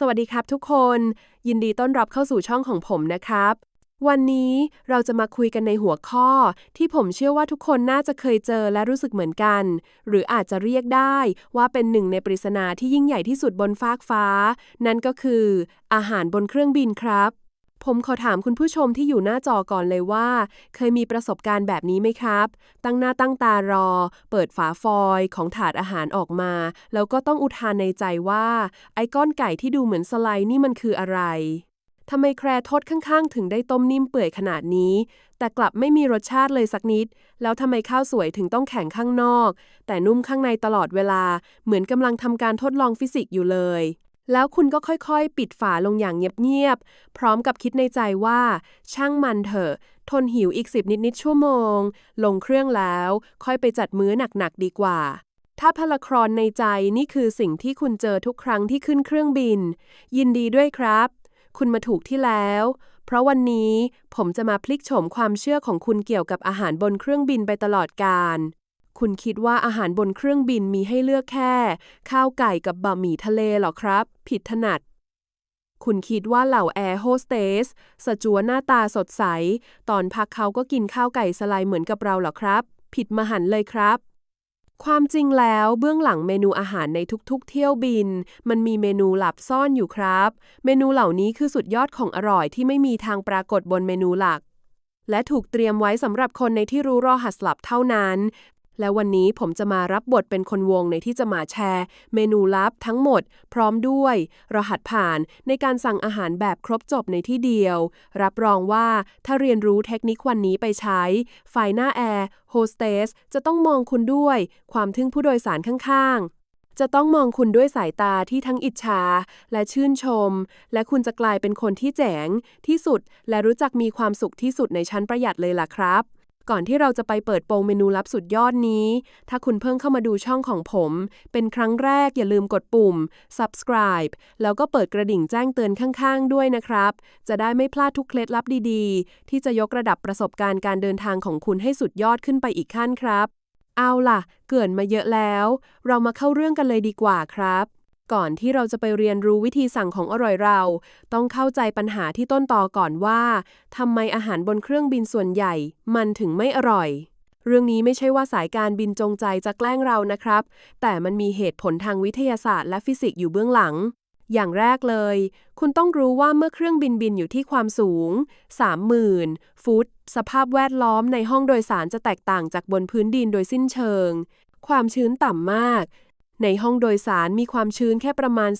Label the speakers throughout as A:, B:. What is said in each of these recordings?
A: สวัสดีครับทุกคน ยินดีต้อนรับเข้าสู่ช่องของผมนะครับ วันนี้เราจะมาคุยกันในหัวข้อ ที่ผมเชื่อว่าทุกคนน่าจะเคยเจอและรู้สึกเหมือนกัน หรืออาจจะเรียกได้ว่าเป็นหนึ่งในปริศนาที่ยิ่งใหญ่ที่สุดบนฟากฟ้า นั่นก็คือ อาหารบนเครื่องบินครับ ผมขอถามคุณผู้ชมที่อยู่หน้าจอก่อนเลยว่า เคยมีประสบการณ์แบบนี้ไหมครับ ตั้งหน้าตั้งตารอ เปิดฝาฟอยล์ของถาดอาหารออกมา แล้วก็ต้องอุทานในใจว่า ไอ้ก้อนไก่ที่ดูเหมือนสไลด์นี่มันคืออะไรทำไมแครทดข้างๆ ถึงได้ต้มนิ่มเปื่อยขนาดนี้ แต่กลับไม่มีรสชาติเลยสักนิด แล้วทำไมข้าวสวยถึงต้องแข็งข้างนอก แต่นุ่มข้างในตลอดเวลา เหมือนกำลังทำการทดลองฟิสิกส์อยู่เลย แล้วคุณก็ค่อยๆ ปิดฝาลงอย่างเงียบๆ พร้อมกับคิดในใจว่า ช่างมันเถอะ ทนหิวอีกสิบนิดๆชั่วโมง ลงเครื่องแล้ว ค่อยไปจัดมื้อหนักๆดีกว่า ถ้าพลาครอนในใจนี่คือสิ่งที่คุณเจอทุกครั้งที่ขึ้นเครื่องบิน ยินดีด้วยครับ คุณมาถูกที่แล้ว เพราะวันนี้ผมจะมาพลิกโฉมความเชื่อของคุณเกี่ยวกับอาหารบนเครื่องบินไปตลอดกาล คุณคิดว่าอาหารบนเครื่องบินมีให้เลือกแค่ ข้าวไก่กับบะหมี่ทะเลเหรอครับ ผิดถนัด คุณคิดว่าเหล่าแอร์โฮสเตสสจวหน้าตาสดใส ตอนพักเขาก็กินข้าวไก่สไลด์เหมือนกับเราเหรอครับ ผิดมหันเลยครับ ความจริงแล้วเบื้องหลังเมนูอาหารในทุกๆ เที่ยวบิน มันมีเมนูหลับซ่อนอยู่ครับ เมนูเหล่านี้คือสุดยอดของอร่อยที่ไม่มีทางปรากฏบนเมนูหลักและถูกเตรียมไว้สำหรับคนในที่รู้รอหัสหลับเท่านั้น และวันนี้ผมจะมารับบทเป็นคนวงในที่จะมาแชร์ เมนูลับทั้งหมด พร้อมด้วย รหัสผ่านในการสั่งอาหารแบบครบจบในที่เดียว รับรองว่าถ้าเรียนรู้เทคนิควันนี้ไปใช้ ฝ่ายหน้าแอร์โฮสเตสจะต้องมองคุณด้วย ความทึ่งผู้โดยสารข้างๆจะต้องมองคุณด้วยสายตาที่ทั้งอิจฉาและชื่นชม และคุณจะกลายเป็นคนที่แจ๋งที่สุด และรู้จักมีความสุขที่สุดในชั้นประหยัดเลยล่ะครับ ก่อนที่เราจะไปเปิดโปงเมนูลับสุดยอดนี้ ถ้าคุณเพิ่งเข้ามาดูช่องของผม เป็นครั้งแรกอย่าลืมกดปุ่ม subscribe แล้วก็เปิดกระดิ่งแจ้งเตือนข้างๆ ด้วยนะครับ จะได้ไม่พลาดทุกเคล็ดลับดีๆ ที่จะยกระดับประสบการณ์การเดินทางของคุณให้สุดยอดขึ้นไปอีกขั้นครับ เอาล่ะ เกินมาเยอะแล้ว เรามาเข้าเรื่องกันเลยดีกว่าครับ ก่อนที่เราจะไปเรียนรู้วิธีสั่งของอร่อยเรา ต้องเข้าใจปัญหาที่ต้นตอก่อนว่าทำไมอาหารบนเครื่องบินส่วนใหญ่ มันถึงไม่อร่อย เรื่องนี้ไม่ใช่ว่าสายการบินจงใจจะแกล้งเรานะครับ แต่มันมีเหตุผลทางวิทยาศาสตร์และฟิสิกส์อยู่เบื้องหลัง อย่างแรกเลย คุณต้องรู้ว่าเมื่อเครื่องบินบินอยู่ที่ความสูง 30,000 ฟุต สภาพแวดล้อมในห้องโดยสารจะแตกต่างจากบนพื้นดินโดยสิ้นเชิงความชื้นต่ำมาก ในห้องโดยสารมีความชื้นแค่ประมาณ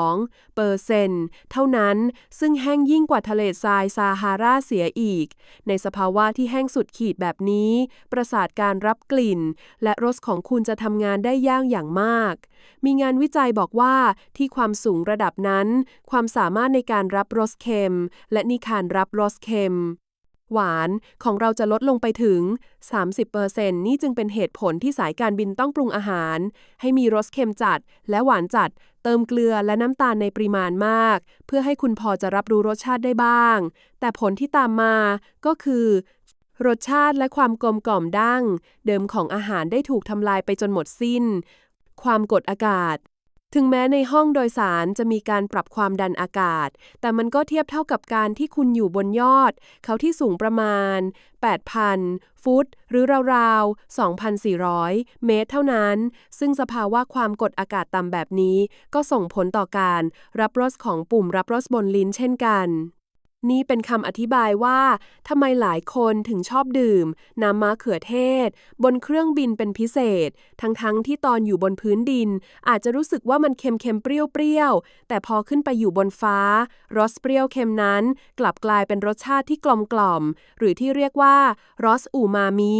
A: 12 เปอร์เซนต์เท่านั้น ซึ่งแห้งยิ่งกว่าทะเลทรายซาฮาราเสียอีก ในสภาวะที่แห้งสุดขีดแบบนี้ ประสาทการรับกลิ่น และรสของคุณจะทำงานได้ยากอย่างมาก มีงานวิจัยบอกว่าที่ความสูงระดับนั้น ความสามารถในการรับรสเค็ม และนิคานรับรสเค็ม หวานของเราจะลดลงไปถึง 30%นี่จึงเป็นเหตุผลที่สายการบินต้องปรุงอาหาร ให้มีรสเค็มจัด และหวานจัด เติมเกลือและน้ำตาลในปริมาณมาก เพื่อให้คุณพอจะรับรู้รสชาติได้บ้าง แต่ผลที่ตามมาก็คือ รสชาติและความกลมกล่อมดั้ง เดิมของอาหารได้ถูกทำลายไปจนหมดสิ้น ความกดอากาศ ถึงแม้ในห้องโดยสารจะมีการปรับความดันอากาศ แต่มันก็เทียบเท่ากับการที่คุณอยู่บนยอด เขาที่สูงประมาณ 8,000 ฟุต หรือราวๆ 2,400 เมตรเท่านั้น ซึ่งสภาวะความกดอากาศต่ำแบบนี้ ก็ส่งผลต่อการรับรสของปุ่มรับรสบนลิ้นเช่นกัน นี่เป็นคำอธิบายว่าทำไมหลายคนถึงชอบดื่ม น้ำมะเขือเทศ บนเครื่องบินเป็นพิเศษ ทั้งๆทที่ตอนอยู่บนพื้นดิน อาจจะรู้สึกว่ามันเค็มๆเปรี้ยวๆ แต่พอขึ้นไปอยู่บนฟ้า รสเปรี้ยวเค็มนั้น กลับกลายเป็นรสชาติที่กลมกล่อม หรือที่เรียกว่ารสอูมามิ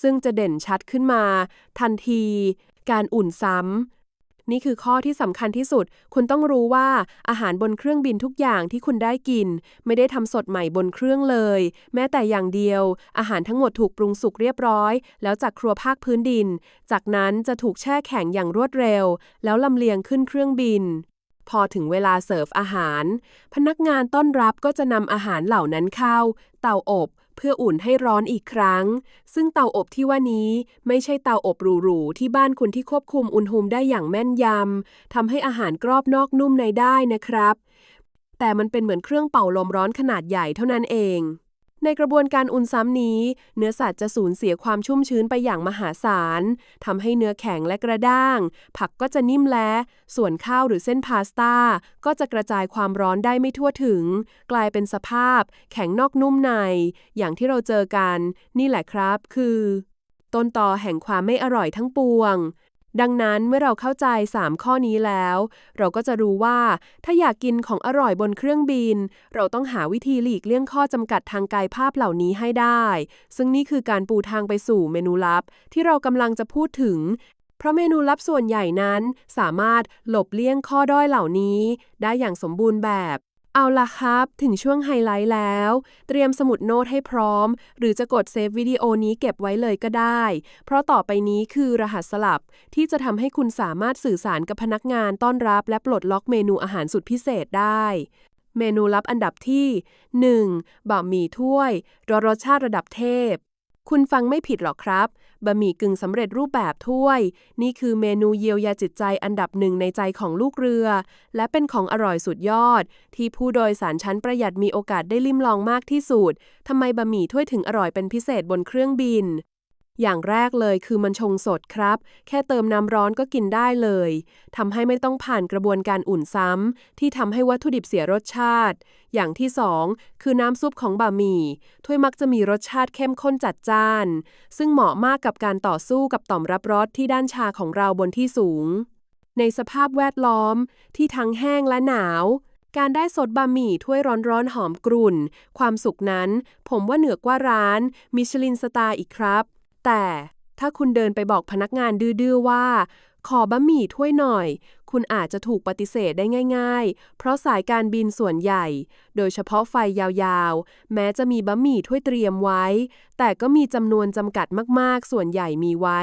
A: ซึ่งจะเด่นชัดขึ้นมา ทันที การอุ่นซ้ำ นี่คือข้อที่สำคัญที่สุด คุณต้องรู้ว่าอาหารบนเครื่องบินทุกอย่างที่คุณได้กิน ไม่ได้ทำสดใหม่บนเครื่องเลย แม้แต่อย่างเดียว อาหารทั้งหมดถูกปรุงสุกเรียบร้อย แล้วจากครัวภาคพื้นดิน จากนั้นจะถูกแช่แข็งอย่างรวดเร็ว แล้วลำเลียงขึ้นเครื่องบินพอถึงเวลาเสิร์ฟอาหาร พนักงานต้อนรับก็จะนำอาหารเหล่านั้นเข้า เตาอบ เพื่ออุ่นให้ร้อนอีกครั้ง ซึ่งเตาอบที่ว่านี้ไม่ใช่เตาอบหรูๆที่บ้านคุณที่ควบคุมอุณหภูมิได้อย่างแม่นยำทำให้อาหารกรอบนอกนุ่มในได้นะครับ แต่มันเป็นเหมือนเครื่องเป่าลมร้อนขนาดใหญ่เท่านั้นเอง ในกระบวนการอุ่นซ้ำนี้ เนื้อสัตว์จะสูญเสียความชุ่มชื้นไปอย่างมหาศาลทำให้เนื้อแข็งและกระด้าง ผักก็จะนิ่มและ ส่วนข้าวหรือเส้นพาสต้า ก็จะกระจายความร้อนได้ไม่ทั่วถึง กลายเป็นสภาพ แข็งนอกนุ่มใน อย่างที่เราเจอกัน นี่แหละครับ คือ ต้นตอแห่งความไม่อร่อยทั้งปวง ดังนั้นเมื่อเราเข้าใจ 3 ข้อนี้แล้ว เราก็จะรู้ว่า ถ้าอยากกินของอร่อยบนเครื่องบิน เราต้องหาวิธีหลีกเลี่ยงข้อจำกัดทางกายภาพเหล่านี้ให้ได้ ซึ่งนี่คือการปูทางไปสู่เมนูลับ ที่เรากำลังจะพูดถึง เพราะเมนูลับส่วนใหญ่นั้น สามารถหลบเลี่ยงข้อด้อยเหล่านี้ ได้อย่างสมบูรณ์แบบ เอาล่ะครับ ถึงช่วงไฮไลท์แล้ว เตรียมสมุดโน้ตให้พร้อม หรือจะกดเซฟวิดีโอนี้เก็บไว้เลยก็ได้ เพราะต่อไปนี้คือรหัสสลับ ที่จะทำให้คุณสามารถสื่อสารกับพนักงานต้อนรับและปลดล็อกเมนูอาหารสุดพิเศษได้ เมนูลับอันดับที่ 1. บะหมี่ถ้วยรสรสชาติระดับเทพ คุณฟังไม่ผิดหรอกครับ บะหมี่กึ่งสำเร็จรูปแบบถ้วย นี่คือเมนูเยียวยาจิตใจอันดับหนึ่งในใจของลูกเรือ และเป็นของอร่อยสุดยอด ที่ผู้โดยสารชั้นประหยัดมีโอกาสได้ลิ้มลองมากที่สุดทำไมบะหมี่ถ้วยถึงอร่อยเป็นพิเศษบนเครื่องบิน อย่างแรกเลยคือมันชงสดครับ แค่เติมน้ำร้อนก็กินได้เลยทำให้ไม่ต้องผ่านกระบวนการอุ่นซ้ำที่ทำให้วัตถุดิบเสียรสชาติ อย่างที่สองคือน้ำซุปของบะหมี่ ถ้วยมักจะมีรสชาติเข้มข้นจัดจ้าน ซึ่งเหมาะมากกับการต่อสู้กับต่อมรับรสที่ด้านชาของเราบนที่สูง ในสภาพแวดล้อมที่ทั้งแห้งและหนาวการได้สดบะหมี่ถ้วยร้อนๆหอมกรุ่น ความสุขนั้น ผมว่าเหนือกว่าร้าน มิชลินสตาร์อีกครับ แต่ถ้าคุณเดินไปบอกพนักงานดื้อๆว่า ขอบะหมี่ถ้วยหน่อย คุณอาจจะถูกปฏิเสธได้ง่าย ๆ เพราะสายการบินส่วนใหญ่ โดยเฉพาะไฟยาวๆ แม้จะมีบะหมี่ถ้วยเตรียมไว้ แต่ก็มีจำนวนจำกัดมากๆ ส่วนใหญ่มีไว้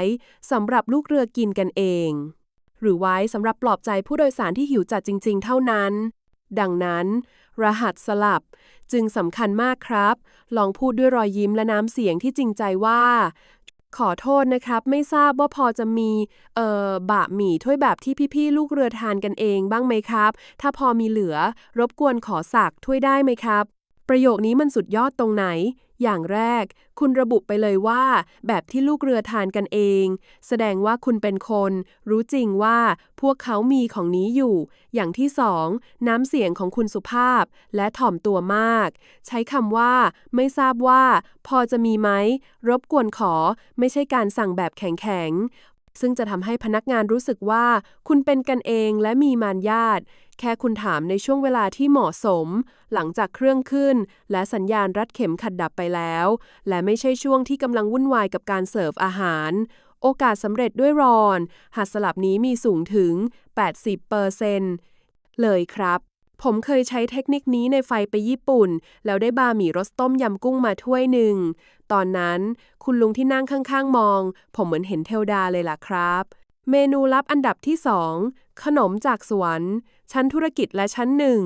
A: สำหรับลูกเรือกินกันเอง หรือไว้สำหรับปลอบใจผู้โดยสารที่หิวจัดจริง ๆ เท่านั้น ดังนั้น รหัสสลับจึงสำคัญมากครับ ลองพูดด้วยรอยยิ้มและน้ำเสียงที่จริงใจว่า ขอโทษนะครับ ไม่ทราบว่าพอจะมีเอ่อบะหมี่ถ้วยแบบที่พี่ๆลูกเรือทานกันเองบ้างไหมครับ ถ้าพอมีเหลือ รบกวนขอสักถ้วยได้ไหมครับ ประโยคนี้มันสุดยอดตรงไหน อย่างแรก คุณระบุไปเลยว่า แบบที่ลูกเรือทานกันเอง แสดงว่าคุณเป็นคน รู้จริงว่าพวกเขามีของนี้อยู่ อย่างที่สองน้ำเสียงของคุณสุภาพ และถ่อมตัวมาก ใช้คำว่า ไม่ทราบว่า พอจะมีไหม รบกวนขอ ไม่ใช่การสั่งแบบแข็งๆ ซึ่งจะทำให้พนักงานรู้สึกว่า คุณเป็นกันเองและมีมารยาทแค่คุณถามในช่วงเวลาที่เหมาะสม หลังจากเครื่องขึ้น และสัญญาณรัดเข็มขัดดับไปแล้ว และไม่ใช่ช่วงที่กำลังวุ่นวายกับการเสิร์ฟอาหาร โอกาสสำเร็จด้วยรอน หัดสลับนี้มีสูงถึง 80%เลยครับ ผมเคยใช้เทคนิคนี้ในไฟไปญี่ปุ่น แล้วได้บะหมี่รสต้มยำกุ้งมาถ้วยหนึ่ง ตอนนั้นคุณลุงที่นั่งข้างๆ มอง ผมเหมือนเห็นเทวดาเลยล่ะครับ เมนูลับอันดับที่ 2 ขนมจากสวน ชั้นธุรกิจและชั้นหนึ่ง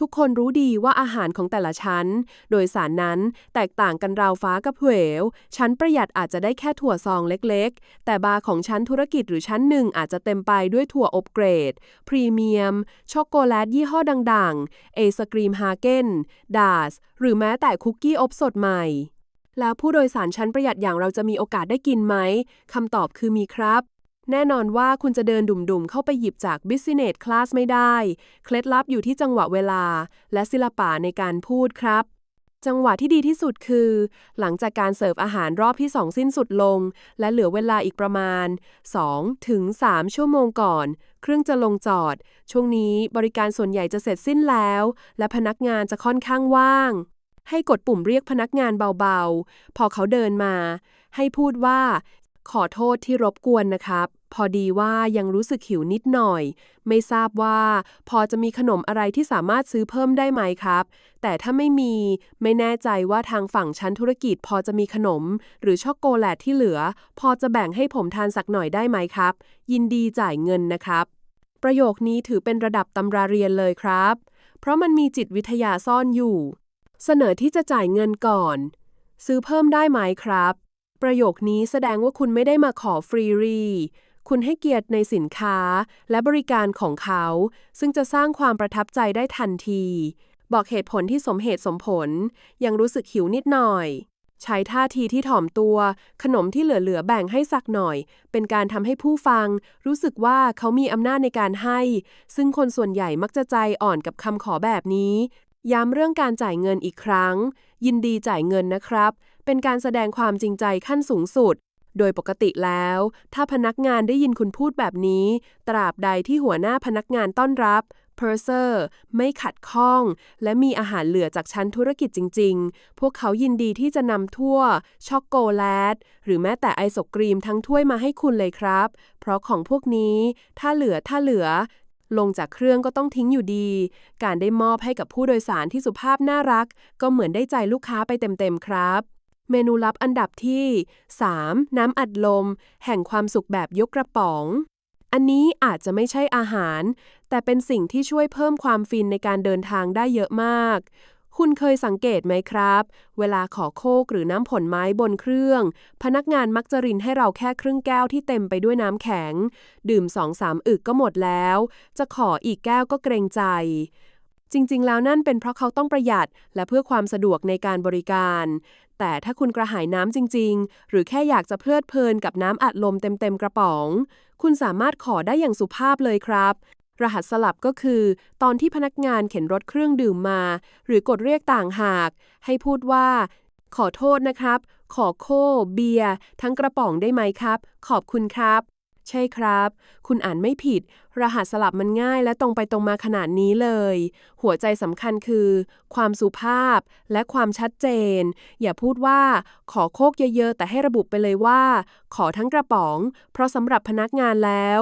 A: ทุกคนรู้ดีว่าอาหารของแต่ละชั้น โดยสารนั้นแตกต่างกันราวฟ้ากับเหว ชั้นประหยัดอาจจะได้แค่ถั่วซองเล็กๆ แต่บาร์ของชั้นธุรกิจหรือชั้นหนึ่งอาจจะเต็มไปด้วยถั่วอบเกรด พรีเมียม ช็อกโกแลตยี่ห้อดังๆ เอศกรีมฮาเกนดาส หรือแม้แต่คุกกี้อบสดใหม่แล้วผู้โดยสารชั้นประหยัดอย่างเราจะมีโอกาสได้กินไหม คำตอบคือมีครับ แน่นอนว่าคุณจะเดินดุ่มๆ เข้าไปหยิบจาก Business Class ไม่ได้ เคล็ดลับอยู่ที่จังหวะเวลา และศิลปะในการพูดครับ จังหวะที่ดีที่สุดคือ หลังจากการเสิร์ฟอาหารรอบที่ 2 สิ้นสุดลง และเหลือเวลาอีกประมาณ 2 ถึง 3 ชั่วโมงก่อน เครื่องจะลงจอด ช่วงนี้บริการส่วนใหญ่จะเสร็จสิ้นแล้ว และพนักงานจะค่อนข้างว่าง ให้กดปุ่มเรียกพนักงานเบาๆ พอเขาเดินมา ให้พูดว่าขอโทษที่รบกวนนะครับ พอดีว่ายังรู้สึกหิวนิดหน่อย ไม่ทราบว่า พอจะมีขนมอะไรที่สามารถซื้อเพิ่มได้ไหมครับ แต่ถ้าไม่มี ไม่แน่ใจว่าทางฝั่งชั้นธุรกิจ พอจะมีขนม หรือช็อกโกแลตที่เหลือ พอจะแบ่งให้ผมทานสักหน่อยได้ไหมครับ ยินดีจ่ายเงินนะครับ ประโยคนี้ถือเป็นระดับตำราเรียนเลยครับ เพราะมันมีจิตวิทยาซ่อนอยู่ เสนอที่จะจ่ายเงินก่อน ซื้อเพิ่มได้ไหมครับ ประโยคนี้แสดงว่าคุณไม่ได้มาขอฟรีรี คุณให้เกียรติในสินค้าและบริการของเขา ซึ่งจะสร้างความประทับใจได้ทันที บอกเหตุผลที่สมเหตุสมผล ยังรู้สึกหิวนิดหน่อย ใช้ท่าทีที่ถ่อมตัว ขนมที่เหลือๆแบ่งให้สักหน่อย เป็นการทำให้ผู้ฟัง รู้สึกว่าเขามีอำนาจในการให้ ซึ่งคนส่วนใหญ่มักจะใจอ่อนกับคำขอแบบนี้ ย้ำเรื่องการจ่ายเงินอีกครั้ง ยินดีจ่ายเงินนะครับ เป็นการแสดงความจริงใจขั้นสูงสุด โดยปกติแล้ว ถ้าพนักงานได้ยินคุณพูดแบบนี้ ตราบใดที่หัวหน้าพนักงานต้อนรับ p u r s e r ไม่ขัดข้อง และมีอาหารเหลือจากชั้นธุรกิจจริง ๆ พวกเขายินดีที่จะนำทั่ว ช็อกโกแลต หรือแม้แต่ไอศกรีมทั้งถ้วยมาให้คุณเลยครับ เพราะของพวกนี้ ถ้าเหลือถ้าเหลือ ลงจากเครื่องก็ต้องทิ้งอยู่ดี การได้มอบให้กับผู้โดยสารที่สุภาพน่ารัก ก็เหมือนได้ใจลูกค้าไปเต็มๆครับ เมนูลับอันดับที่ 3. น้ำอัดลม แห่งความสุขแบบยกกระป๋อง อันนี้อาจจะไม่ใช่อาหาร แต่เป็นสิ่งที่ช่วยเพิ่มความฟินในการเดินทางได้เยอะมาก คุณเคยสังเกตไหมครับ เวลาขอโคกหรือน้ำผลไม้บนเครื่อง พนักงานมักจะรินให้เราแค่ครึ่งแก้วที่เต็มไปด้วยน้ำแข็ง ดื่มสองสามอึกก็หมดแล้ว จะขออีกแก้วก็เกรงใจจริงๆ แล้วนั่นเป็นเพราะเขาต้องประหยัดและเพื่อความสะดวกในการบริการ แต่ถ้าคุณกระหายน้ำจริง ๆ หรือแค่อยากจะเพลิดเพลินกับน้ำอัดลมเต็มๆกระป๋อง คุณสามารถขอได้อย่างสุภาพเลยครับ รหัสสลับก็คือ ตอนที่พนักงานเข็นรถเครื่องดื่มมา หรือกดเรียกต่างหาก ให้พูดว่า ขอโทษนะครับ ขอโค้เบียร์ทั้งกระป๋องได้ไหมครับ ขอบคุณครับ ใช่ครับ คุณอ่านไม่ผิด รหัสสลับมันง่ายและตรงไปตรงมาขนาดนี้เลย หัวใจสำคัญคือ ความสุภาพและความชัดเจน อย่าพูดว่า ขอโคกเยอะๆ แต่ให้ระบุไปเลยว่า ขอทั้งกระป๋อง เพราะสำหรับพนักงานแล้ว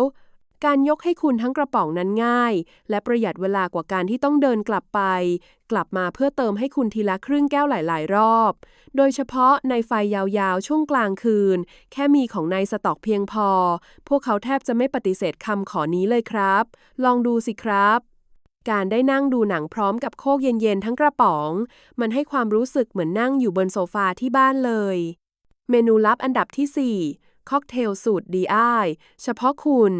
A: การยกให้คุณทั้งกระป๋องนั้นง่าย และประหยัดเวลากว่าการที่ต้องเดินกลับไป กลับมาเพื่อเติมให้คุณทีละครึ่งแก้วหลาย ๆ รอบ โดยเฉพาะในไฟยาวๆ ช่วงกลางคืน แค่มีของในสต็อกเพียงพอ พวกเขาแทบจะไม่ปฏิเสธคำขอนี้เลยครับ ลองดูสิครับการได้นั่งดูหนังพร้อมกับโคกเย็นๆ ทั้งกระป๋อง มันให้ความรู้สึกเหมือนนั่งอยู่บนโซฟาที่บ้านเลย เมนูลับอันดับที่ 4 ค็อกเทลสูตรดีไอเฉพาะคุณ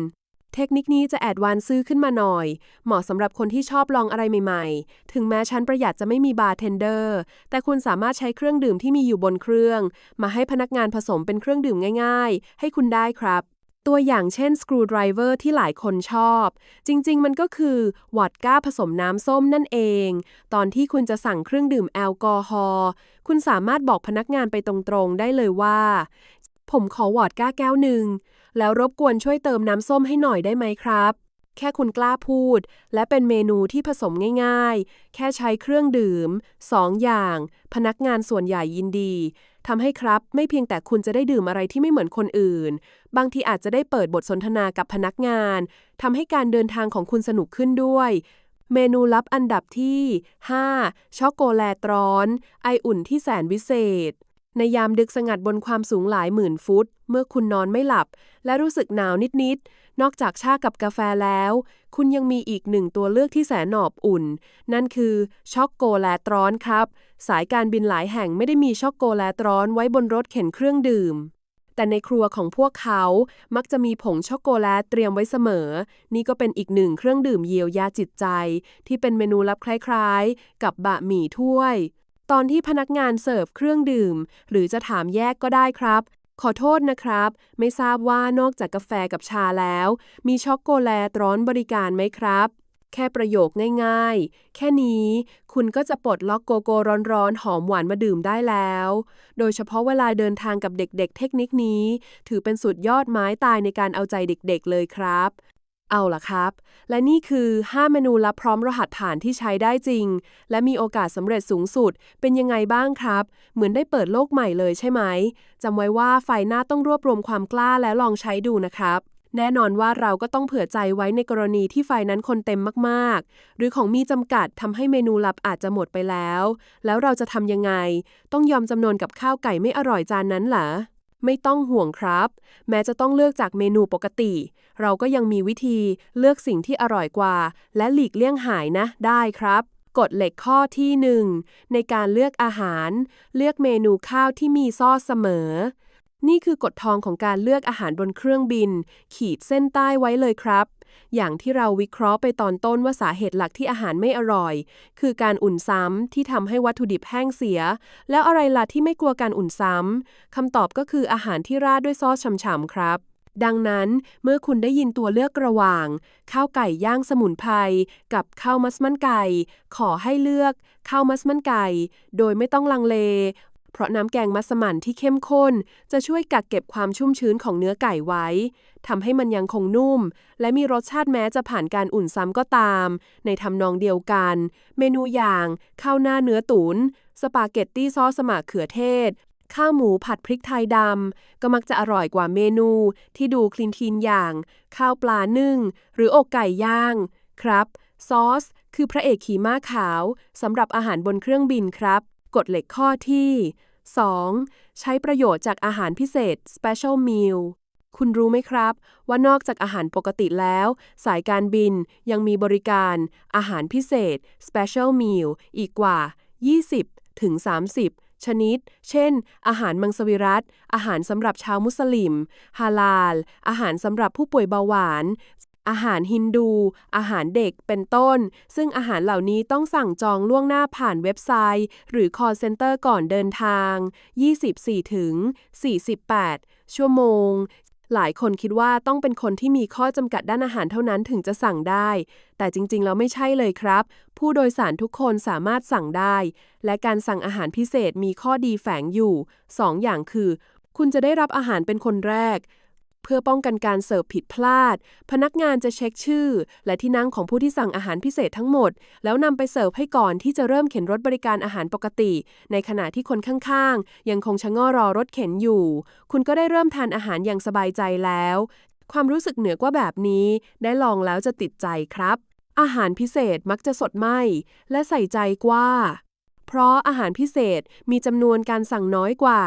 A: เทคนิคนี้จะแอดวานซ์ซื้อขึ้นมาหน่อย เหมาะสำหรับคนที่ชอบลองอะไรใหม่ๆ ถึงแม้ชั้นประหยัดจะไม่มีบาร์เทนเดอร์ แต่คุณสามารถใช้เครื่องดื่มที่มีอยู่บนเครื่อง มาให้พนักงานผสมเป็นเครื่องดื่มง่าย ๆ ให้คุณได้ครับตัวอย่างเช่นสกรูไดรเวอร์ที่หลายคนชอบ จริง ๆ มันก็คือวอดก้าผสมน้ำส้มนั่นเอง ตอนที่คุณจะสั่งเครื่องดื่มแอลกอฮอล์คุณสามารถบอกพนักงานไปตรง ๆ ได้เลยว่า ผมขอวอดก้าแก้วหนึ่ง แล้วรบกวนช่วยเติมน้ำส้มให้หน่อยได้ไหมครับ แค่คุณกล้าพูด และเป็นเมนูที่ผสมง่ายๆ แค่ใช้เครื่องดื่ม2อย่าง พนักงานส่วนใหญ่ยินดีทำให้ครับ ไม่เพียงแต่คุณจะได้ดื่มอะไรที่ไม่เหมือนคนอื่น บางทีอาจจะได้เปิดบทสนทนากับพนักงานทำให้การเดินทางของคุณสนุกขึ้นด้วยเมนูลับอันดับที่ 5 ช็อกโกแลตร้อน ไออุ่นที่แสนวิเศษ ในยามดึกสงัดบนความสูงหลายหมื่นฟุต เมื่อคุณนอนไม่หลับ และรู้สึกหนาวนิด ๆ นอกจากชากับกาแฟแล้ว คุณยังมีอีกหนึ่งตัวเลือกที่แสนหนอบอุ่น นั่นคือช็อกโกแลตร้อนครับ สายการบินหลายแห่งไม่ได้มีช็อกโกแลตร้อนไว้บนรถเข็นเครื่องดื่ม แต่ในครัวของพวกเขามักจะมีผงช็อกโกแลตเตรียมไว้เสมอ นี่ก็เป็นอีกหนึ่งเครื่องดื่มเยียวยาจิตใจ ที่เป็นเมนูลับคล้าย ๆ กับบะหมี่ถ้วย ตอนที่พนักงานเสิร์ฟเครื่องดื่ม หรือจะถามแยกก็ได้ครับ ขอโทษนะครับ ไม่ทราบว่านอกจากกาแฟกับชาแล้ว มีช็อกโกแลตร้อนบริการไหมครับ แค่ประโยคง่ายๆ แค่นี้ คุณก็จะปลดล็อกโกโก้ร้อนๆ หอมหวานมาดื่มได้แล้ว โดยเฉพาะเวลาเดินทางกับเด็กๆ เทคนิคนี้ ถือเป็นสุดยอดไม้ตายในการเอาใจเด็กๆ เลยครับ เอาล่ะครับ และนี่คือ 5 เมนูลับพร้อมรหัสฐานที่ใช้ได้จริง และมีโอกาสสำเร็จสูงสุด เป็นยังไงบ้างครับ เหมือนได้เปิดโลกใหม่เลยใช่ไหม จำไว้ว่าไฟหน้าต้องรวบรวมความกล้าและลองใช้ดูนะครับ แน่นอนว่าเราก็ต้องเผื่อใจไว้ในกรณีที่ไฟนั้นคนเต็มมากๆ หรือของมีจำกัดทำให้เมนูลับอาจจะหมดไปแล้ว แล้วเราจะทำยังไง ต้องยอมจำนวนกับข้าวไก่ไม่อร่อยจานนั้นเหรอ ไม่ต้องห่วงครับ แม้จะต้องเลือกจากเมนูปกติ เราก็ยังมีวิธีเลือกสิ่งที่อร่อยกว่า และหลีกเลี่ยงหายนะ ได้ครับกฎเหล็กข้อที่หนึ่งในการเลือกอาหาร เลือกเมนูข้าวที่มีซอสเสมอ นี่คือกฎทองของการเลือกอาหารบนเครื่องบิน ขีดเส้นใต้ไว้เลยครับ อย่างที่เราวิเคราะห์ไปตอนต้นว่าสาเหตุหลักที่อาหารไม่อร่อย คือการอุ่นซ้ำที่ทำให้วัตถุดิบแห้งเสีย แล้วอะไรล่ะที่ไม่กลัวการอุ่นซ้ำคำตอบก็คืออาหารที่ราดด้วยซอสฉ่ำๆครับดังนั้นเมื่อคุณได้ยินตัวเลือกระหว่าง ข้าวไก่ย่างสมุนไพรกับข้าวมัสมั่นไก่ ขอให้เลือกข้าวมัสมั่นไก่ โดยไม่ต้องลังเล เพราะน้ำแกงมัสมั่นที่เข้มข้น จะช่วยกักเก็บความชุ่มชื้นของเนื้อไก่ไว้ทำให้มันยังคงนุ่ม และมีรสชาติแม้จะผ่านการอุ่นซ้ำก็ตาม ในทำนองเดียวกัน เมนูอย่างข้าวหน้าเนื้อตุน๋นสปาเกตตี้ซอสสมะเขือเทศ ข้าวหมูผัดพริกไทยดำก็มักจะอร่อยกว่าเมนูที่ดูคลีนทีนอย่าง ข้าวปลานึ่ง หรืออกไก่ย่าง ครับ ซอส คือพระเอกขี่ม้าขาวสำหรับอาหารบนเครื่องบินครับ กฎเหล็กข้อที่ 2. ใช้ประโยชน์จากอาหารพิเศษ special meal คุณรู้ไหมครับ ว่านอกจากอาหารปกติแล้ว สายการบินยังมีบริการ อาหารพิเศษ special meal อีกกว่า 20 ถึง 30 ชนิด เช่น อาหารมังสวิรัต อาหารสำหรับชาวมุสลิม ฮาลาล อาหารสำหรับผู้ป่วยเบาหวาน อาหารฮินดู อาหารเด็กเป็นต้น ซึ่งอาหารเหล่านี้ต้องสั่งจองล่วงหน้าผ่านเว็บไซต์ หรือ call center ก่อนเดินทาง 24ถึง48 ชั่วโมง หลายคนคิดว่าต้องเป็นคนที่มีข้อจำกัดด้านอาหารเท่านั้นถึงจะสั่งได้ แต่จริงๆ แล้วไม่ใช่เลยครับ ผู้โดยสารทุกคนสามารถสั่งได้ และการสั่งอาหารพิเศษมีข้อดีแฝงอยู่ 2อย่างคือ คุณจะได้รับอาหารเป็นคนแรก เพื่อป้องกันการเสิร์ฟผิดพลาด พนักงานจะเช็คชื่อ และที่นั่งของผู้ที่สั่งอาหารพิเศษทั้งหมด แล้วนำไปเสิร์ฟให้ก่อนที่จะเริ่มเข็นรถบริการอาหารปกติ ในขณะที่คนข้างๆ ยังคงชะง่อรอรถเข็นอยู่ คุณก็ได้เริ่มทานอาหารอย่างสบายใจแล้ว ความรู้สึกเหนือกว่าแบบนี้ ได้ลองแล้วจะติดใจครับ อาหารพิเศษมักจะสดไหม่ และใส่ใจกว่า เพราะอาหารพิเศษมีจำนวนการสั่งน้อยกว่า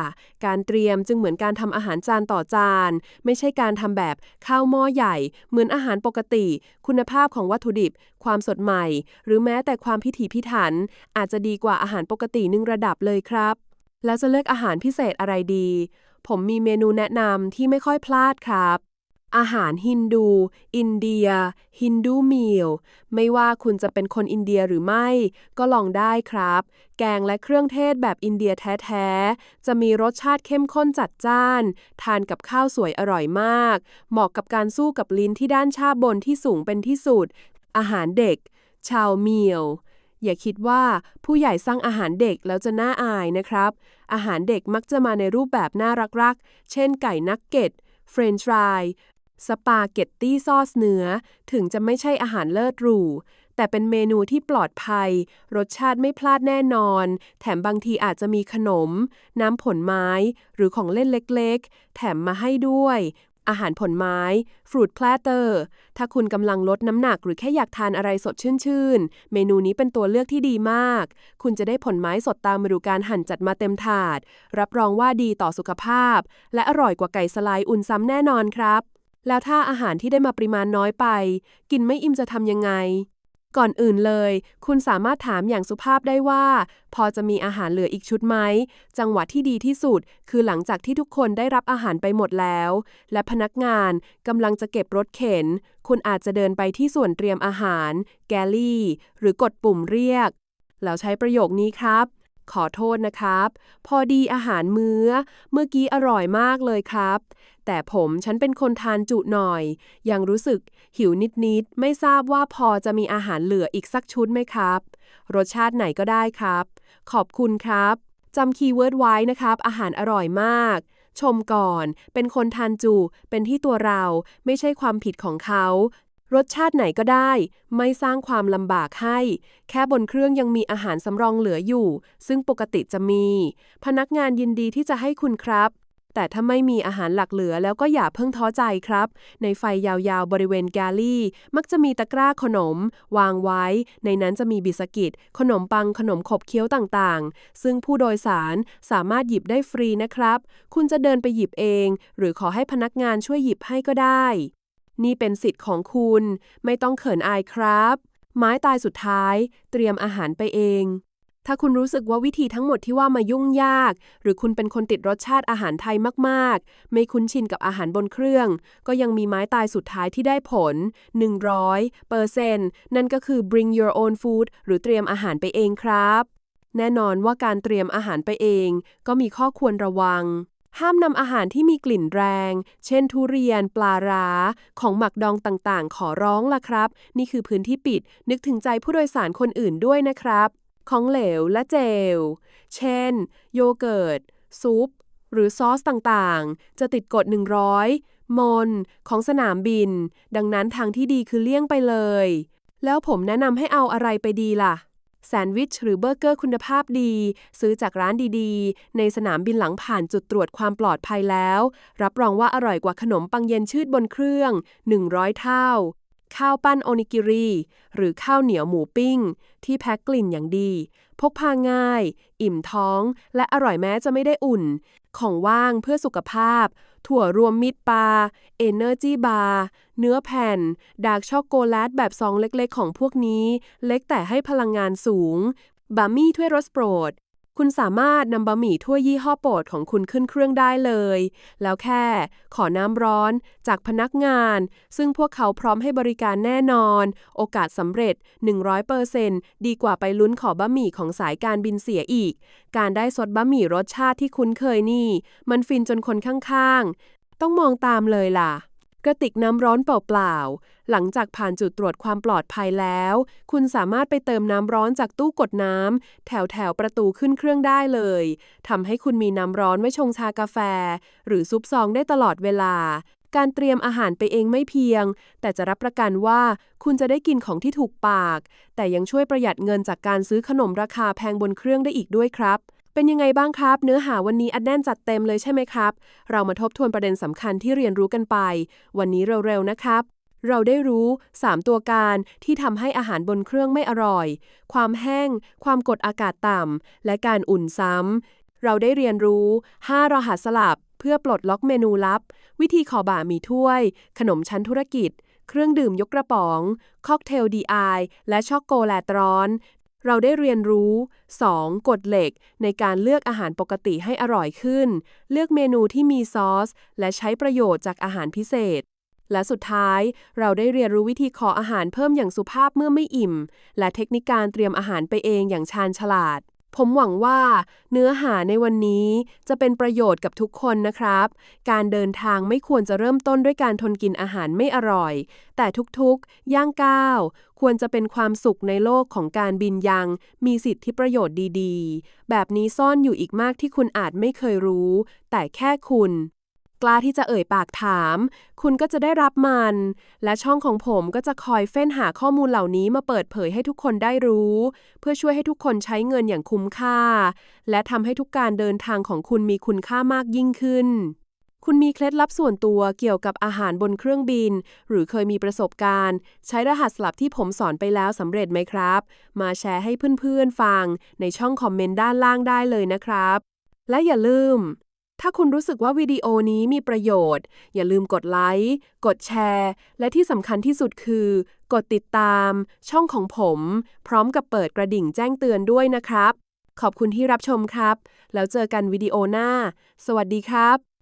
A: การเตรียมจึงเหมือนการทำอาหารจานต่อจาน ไม่ใช่การทำแบบข้าวหม้อใหญ่ เหมือนอาหารปกติ คุณภาพของวัตถุดิบ ความสดใหม่ หรือแม้แต่ความพิถีพิถัน อาจจะดีกว่าอาหารปกติหนึ่งระดับเลยครับ แล้วจะเลือกอาหารพิเศษอะไรดี ผมมีเมนูแนะนำที่ไม่ค่อยพลาดครับ อาหารฮินดู อินเดีย ฮินดูมิลไม่ว่าคุณจะเป็นคนอินเดียหรือไม่ ก็ลองได้ครับ แกงและเครื่องเทศแบบอินเดียแท้ๆ จะมีรสชาติเข้มข้นจัดจ้าน ทานกับข้าวสวยอร่อยมาก เหมาะกับการสู้กับลิ้นที่ด้านชาบนที่สูงเป็นที่สุด อาหารเด็ก ชาวมิลอย่าคิดว่าผู้ใหญ่สร้างอาหารเด็กแล้วจะน่าอายนะครับ อาหารเด็กมักจะมาในรูปแบบน่ารักๆ เช่นไก่นักเก็ตเฟรนช์ฟราย สปาเกตตี้ซอสเนื้อ ถึงจะไม่ใช่อาหารเลิศหรู แต่เป็นเมนูที่ปลอดภัย รสชาติไม่พลาดแน่นอน แถมบางทีอาจจะมีขนม น้ำผลไม้ หรือของเล่นเล็กๆ แถมมาให้ด้วย อาหารผลไม้ ฟรุตแพลเตอร์ ถ้าคุณกำลังลดน้ำหนักหรือแค่อยากทานอะไรสดชื่นๆ เมนูนี้เป็นตัวเลือกที่ดีมาก คุณจะได้ผลไม้สดตามฤดูกาลหั่นจัดมาเต็มถาด รับรองว่าดีต่อสุขภาพ และอร่อยกว่าไก่สไลด์อุ่นซ้ำแน่นอนครับ แล้วถ้าอาหารที่ได้มาปริมาณน้อยไป กินไม่อิ่มจะทำยังไง ก่อนอื่นเลย คุณสามารถถามอย่างสุภาพได้ว่า พอจะมีอาหารเหลืออีกชุดไหม จังหวะที่ดีที่สุด คือหลังจากที่ทุกคนได้รับอาหารไปหมดแล้ว และพนักงานกำลังจะเก็บรถเข็น คุณอาจจะเดินไปที่ส่วนเตรียมอาหาร แกลลี่ หรือกดปุ่มเรียกแล้วใช้ประโยคนี้ครับ ขอโทษนะครับ พอดีอาหารมื้อ เมื่อกี้อร่อยมากเลยครับ แต่ผมฉันเป็นคนทานจุหน่อย ยังรู้สึกหิวนิดๆ ไม่ทราบว่าพอจะมีอาหารเหลืออีกสักชุดไหมครับ รสชาติไหนก็ได้ครับ ขอบคุณครับจำคีย์เวิร์ดไว้นะครับ อาหารอร่อยมาก ชมก่อน เป็นคนทานจุ เป็นที่ตัวเรา ไม่ใช่ความผิดของเขา รสชาติไหนก็ได้ ไม่สร้างความลำบากให้ แค่บนเครื่องยังมีอาหารสำรองเหลืออยู่ ซึ่งปกติจะมี พนักงานยินดีที่จะให้คุณครับ แต่ถ้าไม่มีอาหารหลักเหลือแล้วก็อย่าเพิ่งท้อใจครับ ในไฟยาวๆ บริเวณแกลลี่ มักจะมีตะกร้าขนม วางไว้ ในนั้นจะมีบิสกิต ขนมปังขนมขบเคี้ยวต่างๆ ซึ่งผู้โดยสารสามารถหยิบได้ฟรีนะครับ คุณจะเดินไปหยิบเอง หรือขอให้พนักงานช่วยหยิบให้ก็ได้ นี่เป็นสิทธิ์ของคุณ ไม่ต้องเขินอายครับ ไม้ตายสุดท้าย เตรียมอาหารไปเอง ถ้าคุณรู้สึกว่าวิธีทั้งหมดที่ว่ามายุ่งยาก หรือคุณเป็นคนติดรสชาติอาหารไทยมากๆ ไม่คุ้นชินกับอาหารบนเครื่อง ก็ยังมีไม้ตายสุดท้ายที่ได้ผล 100เปอร์เซนต์นั่นก็คือ bring your own food หรือเตรียมอาหารไปเองครับ แน่นอนว่าการเตรียมอาหารไปเอง ก็มีข้อควรระวัง ห้ามนำอาหารที่มีกลิ่นแรง เช่นทุเรียน ปลาร้า ของหมักดองต่างๆ ขอร้องล่ะครับ นี่คือพื้นที่ปิด นึกถึงใจผู้โดยสารคนอื่นด้วยนะครับ ของเหลวและเจล เช่น โยเกิร์ต ซุป หรือซอสต่างๆ จะติดกฎ 100 มน ของสนามบิน ดังนั้นทางที่ดีคือเลี่ยงไปเลย แล้วผมแนะนำให้เอาอะไรไปดีล่ะ แซนด์วิชหรือเบอร์เกอร์คุณภาพดี ซื้อจากร้านดีๆ ในสนามบินหลังผ่านจุดตรวจความปลอดภัยแล้ว รับรองว่าอร่อยกว่าขนมปังเย็นชืดบนเครื่อง 100 เท่า ข้าวปั้นโอนิกิริหรือข้าวเหนียวหมูปิ้ง ที่แพ็กกลิ่นอย่างดี พกพาง่าย อิ่มท้อง และอร่อยแม้จะไม่ได้อุ่น ของว่างเพื่อสุขภาพ ถั่วรวมมิตรปลาเอเนอร์จีบาร์เนื้อแผ่น ดาร์กช็อกโกแลตแบบซองเล็กๆ ของพวกนี้ เล็กแต่ให้พลังงานสูงบะหมี่ถ้วยรสโปรด คุณสามารถนำบะหมี่ถ้วยยี่ห้อโปรดของคุณขึ้นเครื่องได้เลย แล้วแค่ขอน้ำร้อนจากพนักงาน ซึ่งพวกเขาพร้อมให้บริการแน่นอน โอกาสสำเร็จ 100%ดีกว่าไปลุ้นขอบะหมี่ของสายการบินเสียอีก การได้สดบะหมี่รสชาติที่คุ้นเคยนี่ มันฟินจนคนข้างๆ ต้องมองตามเลยล่ะ กระติกน้ำร้อนเปล่าๆ หลังจากผ่านจุดตรวจความปลอดภัยแล้ว คุณสามารถไปเติมน้ำร้อนจากตู้กดน้ำแถวแถวๆประตูขึ้นเครื่องได้เลยทำให้คุณมีน้ำร้อนไว้ชงชากาแฟ หรือซุปซองได้ตลอดเวลา การเตรียมอาหารไปเองไม่เพียง แต่จะรับประกันว่าคุณจะได้กินของที่ถูกปาก แต่ยังช่วยประหยัดเงินจากการซื้อขนมราคาแพงบนเครื่องได้อีกด้วยครับ เป็นยังไงบ้างครับ เนื้อหาวันนี้อัดแน่นจัดเต็มเลยใช่ไหมครับ เรามาทบทวนประเด็นสำคัญที่เรียนรู้กันไป วันนี้เร็วๆนะครับ เราได้รู้ 3 ตัวการที่ทำให้อาหารบนเครื่องไม่อร่อย ความแห้ง ความกดอากาศต่ำ และการอุ่นซ้ำ เราได้เรียนรู้ 5 รหัสสลับ เพื่อปลดล็อกเมนูลับ วิธีขอบ่ามีถ้วย ขนมชั้นธุรกิจเครื่องดื่มยกกระป๋อง ค็อกเทลดีไอและช็อกโกแลตร้อน เราได้เรียนรู้ 2. กฎเหล็กในการเลือกอาหารปกติให้อร่อยขึ้น เลือกเมนูที่มีซอส และใช้ประโยชน์จากอาหารพิเศษ และสุดท้าย เราได้เรียนรู้วิธีขออาหารเพิ่มอย่างสุภาพเมื่อไม่อิ่ม และเทคนิคการเตรียมอาหารไปเองอย่างชาญฉลาด ผมหวังว่าเนื้อหาในวันนี้จะเป็นประโยชน์กับทุกคนนะครับ การเดินทางไม่ควรจะเริ่มต้นด้วยการทนกินอาหารไม่อร่อย แต่ทุกๆ ย่างก้าว ควรจะเป็นความสุขในโลกของการบินยัง มีสิทธิประโยชน์ดีๆ แบบนี้ซ่อนอยู่อีกมากที่คุณอาจไม่เคยรู้ แต่แค่คุณ กล้าที่จะเอ่ยปากถาม คุณก็จะได้รับมัน และช่องของผมก็จะคอยเฟ้นหาข้อมูลเหล่านี้มาเปิดเผยให้ทุกคนได้รู้ เพื่อช่วยให้ทุกคนใช้เงินอย่างคุ้มค่า และทำให้ทุกการเดินทางของคุณมีคุณค่ามากยิ่งขึ้น คุณมีเคล็ดลับส่วนตัวเกี่ยวกับอาหารบนเครื่องบิน หรือเคยมีประสบการณ์ ใช้รหัสลับที่ผมสอนไปแล้วสำเร็จไหมครับ มาแชร์ให้เพื่อนๆฟังในช่องคอมเมนต์ด้านล่างได้เลยนะครับ และอย่าลืม ถ้าคุณรู้สึกว่าวิดีโอนี้มีประโยชน์ อย่าลืมกดไลค์ กดแชร์ และที่สำคัญที่สุดคือ กดติดตาม ช่องของผม พร้อมกับเปิดกระดิ่งแจ้งเตือนด้วยนะครับ ขอบคุณที่รับชมครับ แล้วเจอกันวิดีโอหน้า สวัสดีครับ